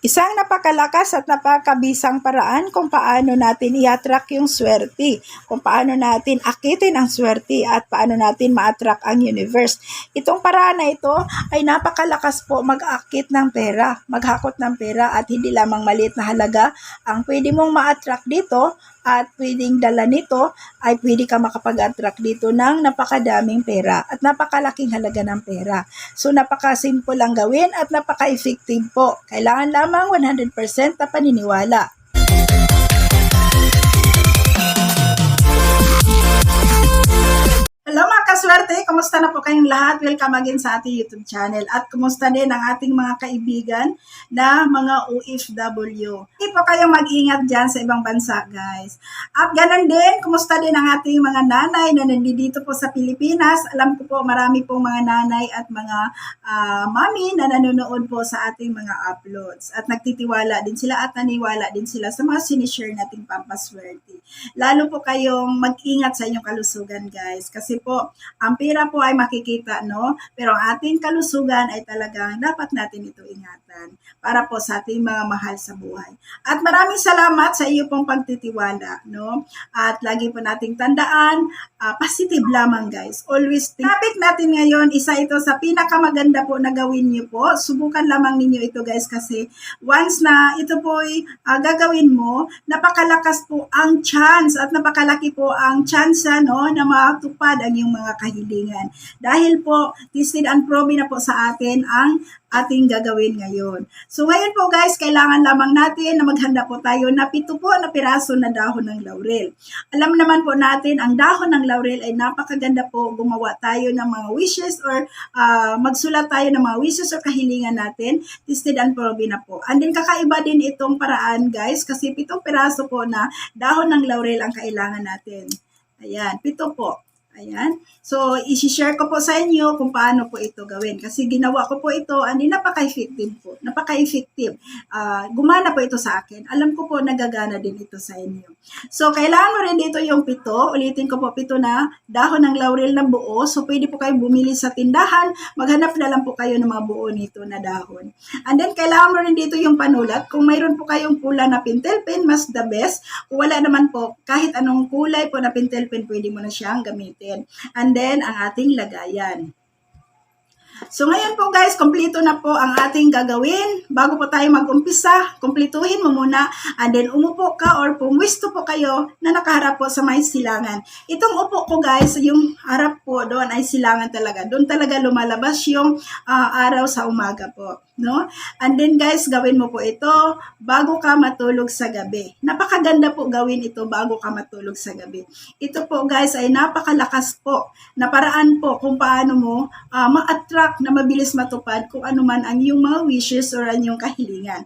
Isang napakalakas at napakabisang paraan kung paano natin i-attract yung swerte, kung paano natin akitin ang swerte at paano natin ma-attract ang universe. Itong paraan na ito ay napakalakas po mag-akit ng pera, maghakot ng pera at hindi lamang maliit na halaga ang pwede mong ma-attract dito at pwedeng dala nito ay pwede ka makapag-attract dito ng napakadaming pera at napakalaking halaga ng pera. So napaka-simple lang gawin at napaka-effective po. Kailangan lamang 100% na paniniwala. Hello mga kaswerte! Kumusta na po kayong lahat? Welcome again sa ating YouTube channel. At kumusta din ang ating mga kaibigan na mga OFW. Hindi po kayong mag-ingat dyan sa ibang bansa, guys. At ganun din, kumusta din ang ating mga nanay na nandito po sa Pilipinas. Alam ko po marami pong mga nanay at mga ah, mami na nanonood po sa ating mga uploads. At nagtitiwala din sila at naniwala din sila sa mga sinishare nating pampaswerte. Lalo po kayong mag-ingat sa inyong kalusugan, guys. Kasi po, ang pera po ay makikita, no? Pero ang ating kalusugan ay talagang dapat natin ito ingatan para po sa ating mga mahal sa buhay. At maraming salamat sa iyo pong pagtitiwala, no? At lagi po nating tandaan, ah, positive lamang, guys. Always think. Topic natin ngayon, isa ito sa pinakamaganda po na gawin niyo po. Subukan lamang ninyo ito, guys, kasi once na ito po ay ah, gagawin mo, napakalakas po ang chance at napakalaki po ang chance no, na matupad ang iyong mga kahilingan. Dahil po, tested and proven na po sa atin ang ating gagawin ngayon. So ngayon po guys, kailangan lamang natin na maghanda po tayo na pito po na piraso na dahon ng laurel. Alam naman po natin, ang dahon ng laurel ay napakaganda po. Gumawa tayo ng mga wishes or ah, magsulat tayo ng mga wishes or kahilingan natin. Tested and proven na po. And then kakaiba din itong paraan guys kasi pitong piraso po na dahon ng laurel ang kailangan natin. Ayan, pito po. Ayan. So, isi-share ko po sa inyo kung paano po ito gawin. Kasi ginawa ko po ito, hindi napaka-effective po. Napaka-effective. Ah, gumana po ito sa akin. Alam ko po, nagagana din ito sa inyo. So, kailangan mo rin dito yung pito. Ulitin ko po, pito na dahon ng laurel na buo. So, pwede po kayo bumili sa tindahan. Maghanap na lang po kayo ng mga buo nito na dahon. And then, kailangan mo rin dito yung panulat. Kung mayroon po kayong pula na pintel pen, mas the best. Kung wala naman po, kahit anong kulay po na pintel pen, pwede mo na siyang gamitin. And then, ang ating lagayan. So ngayon po guys, kompleto na po ang ating gagawin. Bago po tayo mag-umpisa, kumpletuhin mo muna and then umupo ka or pumwisto po kayo na nakaharap po sa may silangan. Itong upo ko guys, yung harap po doon ay silangan talaga. Doon talaga lumalabas yung ah, araw sa umaga po. No? And then guys, gawin mo po ito bago ka matulog sa gabi. Napakaganda po gawin ito bago ka matulog sa gabi. Ito po guys ay napakalakas po na paraan po kung paano mo ah, ma-attract na mabilis matupad kung ano man ang iyong mga wishes or ang iyong kahilingan.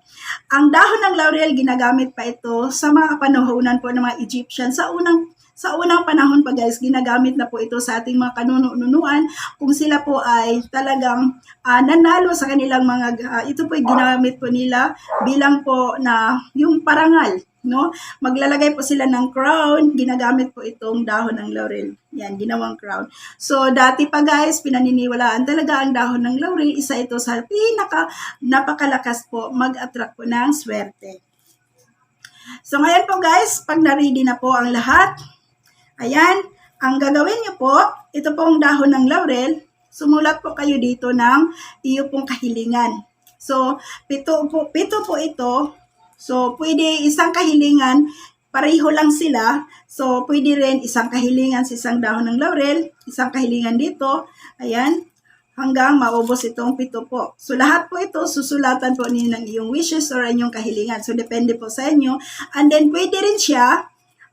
Ang dahon ng laurel ginagamit pa ito sa mga kapanahonan po ng mga Egyptian. Sa unang sa unang panahon pa guys, ginagamit na po ito sa ating mga kanununuan kung sila po ay talagang ah, nanalo sa kanilang mga, ah, ito po ay ginamit po nila bilang po na yung parangal, no? Maglalagay po sila ng crown, ginagamit po itong dahon ng laurel. Yan, ginawang crown. So, dati pa guys, pinaniniwalaan talaga ang dahon ng laurel, isa ito sa pinaka, napakalakas po mag-attract po ng swerte. So, ngayon po guys, pag na-ready na po ang lahat, Ayan, ang gagawin niyo po, ito pong dahon ng laurel, sumulat po kayo dito ng iyo pong kahilingan. So, pito po, pito po ito. So, pwede isang kahilingan, pareho lang sila. So, pwede rin isang kahilingan sa isang dahon ng laurel, isang kahilingan dito. Ayan, hanggang maubos itong pito po. So, lahat po ito, susulatan po ninyo ng iyong wishes or inyong kahilingan. So, depende po sa inyo. And then, pwede rin siya,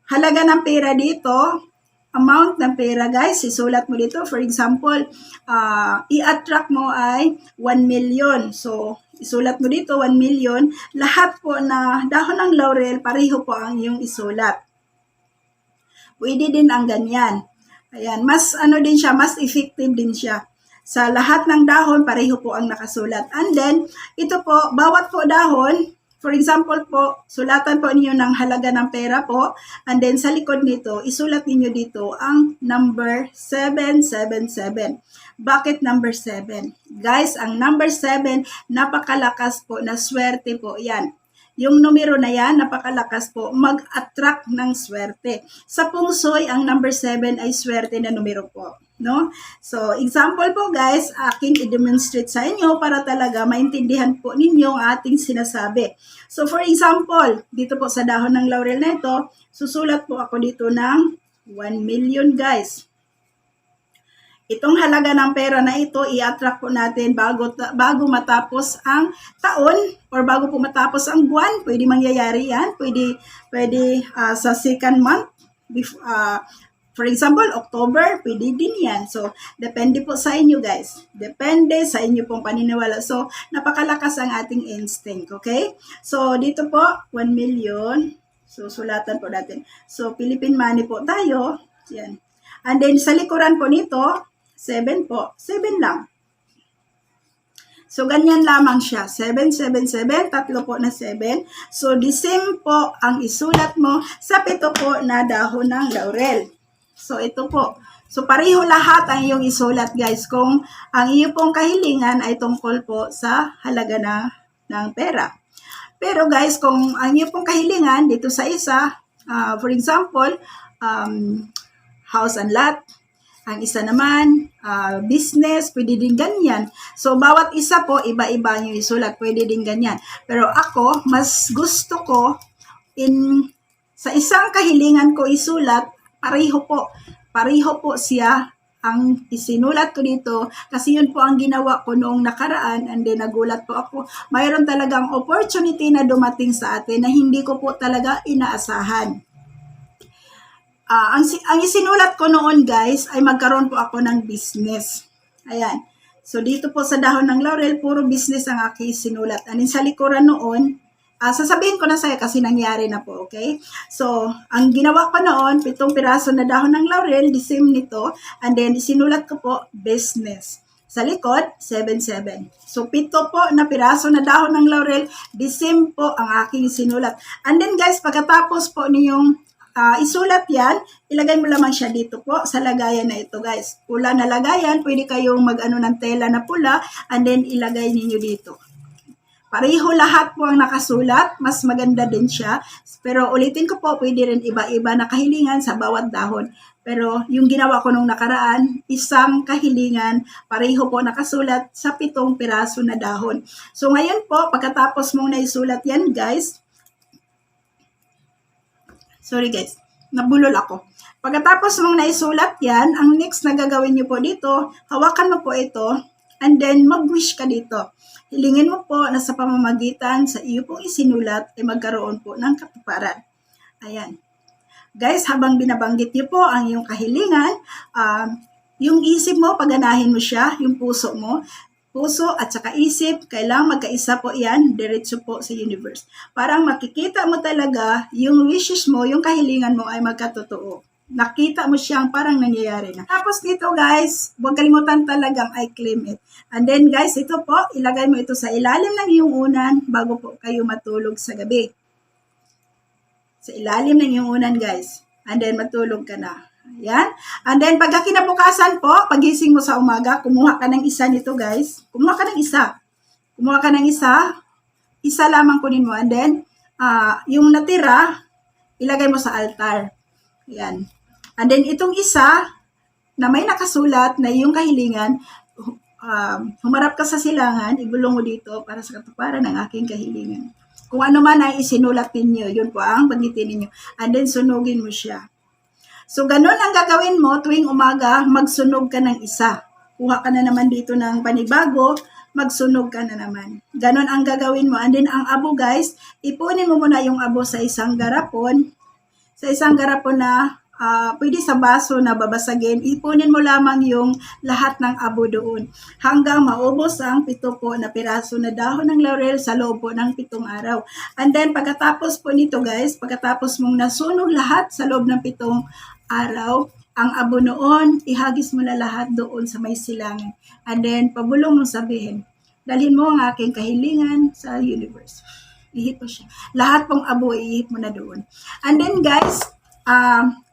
halaga ng pera dito, amount ng pera guys, isulat mo dito. For example, ah, i-attract mo ay 1 million. So, isulat mo dito 1 million. Lahat po na dahon ng laurel, pareho po ang iyong isulat. Pwede din ang ganyan. Ayan, mas ano din siya, mas effective din siya. Sa lahat ng dahon, pareho po ang nakasulat. And then, ito po, bawat po dahon, For example po, sulatan po ninyo ng halaga ng pera po, and then sa likod nito, isulat ninyo dito ang number 777. Bakit number 7? Guys, ang number 7, napakalakas po na swerte po yan. Yung numero na yan, napakalakas po, mag-attract ng swerte. Sa pungsoy, ang number 7 ay swerte na numero po. No? So, example po guys, aking i-demonstrate sa inyo para talaga maintindihan po ninyo ang ating sinasabi. So, for example, dito po sa dahon ng laurel na ito, susulat po ako dito ng 1 million guys. Itong halaga ng pera na ito, i-attract po natin bago, bago matapos ang taon or bago po matapos ang buwan. Pwede mangyayari yan. Pwede, pwede ah, sa second month. Bef- ah, for example, October, pwede din yan. So, depende po sa inyo guys. Depende sa inyo pong paniniwala. So, napakalakas ang ating instinct. Okay? So, dito po, 1 million. So, sulatan po natin. So, Philippine money po tayo. Yan. And then, sa likuran po nito, 7 po. 7 lang. So, ganyan lamang siya. 7, 7, 7. Tatlo po na 7. So, the same po ang isulat mo sa pito po na dahon ng laurel. So, ito po. So, pareho lahat ang iyong isulat, guys. Kung ang iyo pong kahilingan ay tungkol po sa halaga na, ng pera. Pero, guys, kung ang iyo pong kahilingan dito sa isa, ah, for example, um, house and lot, ang isa naman, ah, business, pwede din ganyan. So, bawat isa po, iba-iba yung isulat, pwede din ganyan. Pero ako, mas gusto ko, in sa isang kahilingan ko isulat, pareho po, pareho po siya ang isinulat ko dito kasi yun po ang ginawa ko noong nakaraan and then nagulat po ako. Mayroon talagang opportunity na dumating sa atin na hindi ko po talaga inaasahan. Ah, ang, ang isinulat ko noon guys ay magkaroon po ako ng business. Ayan. So dito po sa dahon ng laurel, puro business ang aking sinulat. And sa likuran noon, ah, sasabihin ko na sa'yo kasi nangyari na po, okay? So, ang ginawa ko noon, pitong piraso na dahon ng laurel, the same nito. And then, sinulat ko po, business. Sa likod, 7-7. So, pito po na piraso na dahon ng laurel, the same po ang aking sinulat. And then guys, pagkatapos po ninyong ah, isulat yan, ilagay mo lamang siya dito po sa lagayan na ito guys. Pula na lagayan, pwede kayong mag-ano ng tela na pula and then ilagay ninyo dito. Pareho lahat po ang nakasulat, mas maganda din siya. Pero ulitin ko po, pwede rin iba-iba na kahilingan sa bawat dahon. Pero yung ginawa ko nung nakaraan, isang kahilingan, pareho po nakasulat sa pitong piraso na dahon. So ngayon po, pagkatapos mong naisulat yan guys, sorry guys, nabulol ako. Pagkatapos mong naisulat yan, ang next na gagawin nyo po dito, hawakan mo po ito, and then mag-wish ka dito. Hilingin mo po na sa pamamagitan sa iyo pong isinulat ay magkaroon po ng katuparan. Ayan. Guys, habang binabanggit niyo po ang iyong kahilingan, um, yung isip mo, paganahin mo siya, yung puso mo, puso at saka isip, kailangan magkaisa po yan, diretso po sa universe. Parang makikita mo talaga yung wishes mo, yung kahilingan mo ay magkatotoo. Nakita mo siyang parang nangyayari na. Tapos dito guys, huwag kalimutan talagang I claim it. And then guys, ito po, ilagay mo ito sa ilalim ng iyong unan bago po kayo matulog sa gabi. Sa ilalim ng iyong unan guys. And then matulog ka na. Yan. And then pagka kinabukasan po, pagising mo sa umaga, kumuha ka ng isa nito guys. Kumuha ka ng isa. Kumuha ka ng isa. Isa lamang kunin mo. And then, ah, yung natira, ilagay mo sa altar. Yan. And then itong isa, na may nakasulat na yung kahilingan, um, humarap ka sa silangan, ibulong mo dito para sa katuparan ng aking kahilingan. Kung ano man ay isinulat ninyo, yun po ang banggitin ninyo. And then sunugin mo siya. So, ganun ang gagawin mo tuwing umaga, magsunog ka ng isa. Kuha ka na naman dito ng panibago, magsunog ka na naman. Ganun ang gagawin mo. And then, ang abo guys, ipunin mo muna yung abo sa isang garapon. Sa isang garapon na ah, pwede sa baso na babasagin, ipunin mo lamang yung lahat ng abo doon hanggang maubos ang pito po na piraso na dahon ng laurel sa loob po ng pitong araw. And then pagkatapos po nito guys, pagkatapos mong nasunog lahat sa loob ng pitong araw, ang abo noon, ihagis mo na lahat doon sa may silangan. And then, pabulong mong sabihin, dalhin mo ang aking kahilingan sa universe. Ihip po siya. Lahat pong abo, ihip mo na doon. And then guys, um,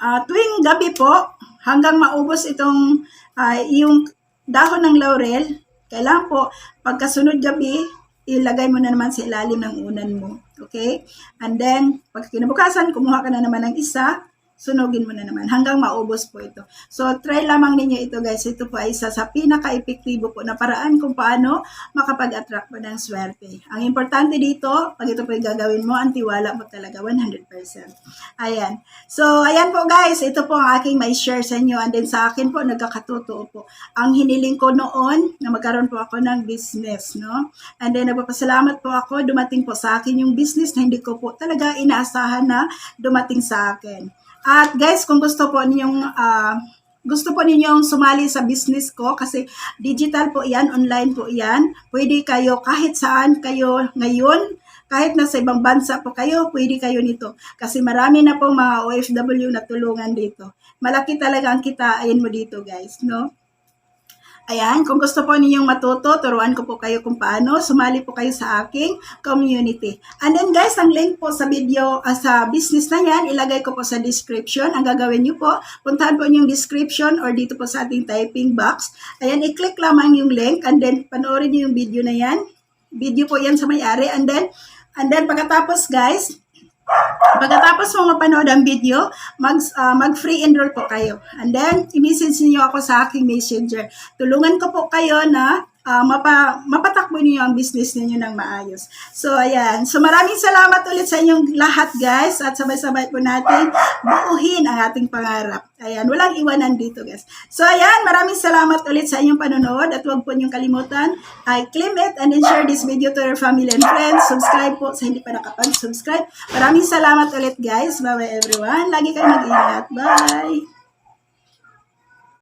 ah, tuwing gabi po, hanggang maubos itong ah, yung dahon ng laurel, kailangan po, pagkasunod gabi, ilagay mo na naman sa ilalim ng unan mo. Okay? And then, pag kinabukasan, kumuha ka na naman ng isa, sunugin mo na naman hanggang maubos po ito. So, try lamang ninyo ito guys. Ito po ay isa sa pinaka-epektibo po na paraan kung paano makapag-attract mo ng swerte. Ang importante dito, pag ito po yung gagawin mo, ang tiwala mo talaga 100%. Ayan. So, ayan po guys. Ito po ang aking may share sa inyo. And then sa akin po, nagkakatotoo po. Ang hiniling ko noon na magkaroon po ako ng business, no? And then, nagpapasalamat po ako. Dumating po sa akin yung business na hindi ko po talaga inaasahan na dumating sa akin. At guys, kung gusto po ninyong ah, gusto po ninyong sumali sa business ko kasi digital po yan, online po yan. Pwede kayo kahit saan kayo ngayon, kahit nasa ibang bansa po kayo, pwede kayo nito. Kasi marami na pong mga OFW na tulungan dito. Malaki talaga ang kitain mo dito guys, no? Ayan, kung gusto po ninyong matuto, turuan ko po kayo kung paano. Sumali po kayo sa aking community. And then guys, ang link po sa video, ah, sa business na yan, ilagay ko po sa description. Ang gagawin nyo po, puntahan po yung description or dito po sa ating typing box. Ayan, i-click lamang yung link and then panoorin nyo yung video na yan. Video po yan sa may-ari. And then, and then pagkatapos guys, Pagkatapos mo mapanood ang video, mag, ah, mag-free enroll po kayo. And then, i-message niyo ako sa aking messenger. Tulungan ko po kayo na ah, mapa, mapatakbo niyo ang business niyo ng maayos. So, ayan. So, maraming salamat ulit sa inyong lahat, guys. At sabay-sabay po natin buuhin ang ating pangarap. Ayan, walang iwanan dito, guys. So, ayan. Maraming salamat ulit sa inyong panonood. At huwag po niyong kalimutan, I claim it and then share this video to your family and friends. Subscribe po sa hindi pa nakapag-subscribe. Maraming salamat ulit, guys. Bye-bye, everyone. Lagi kayo mag-ingat. Bye!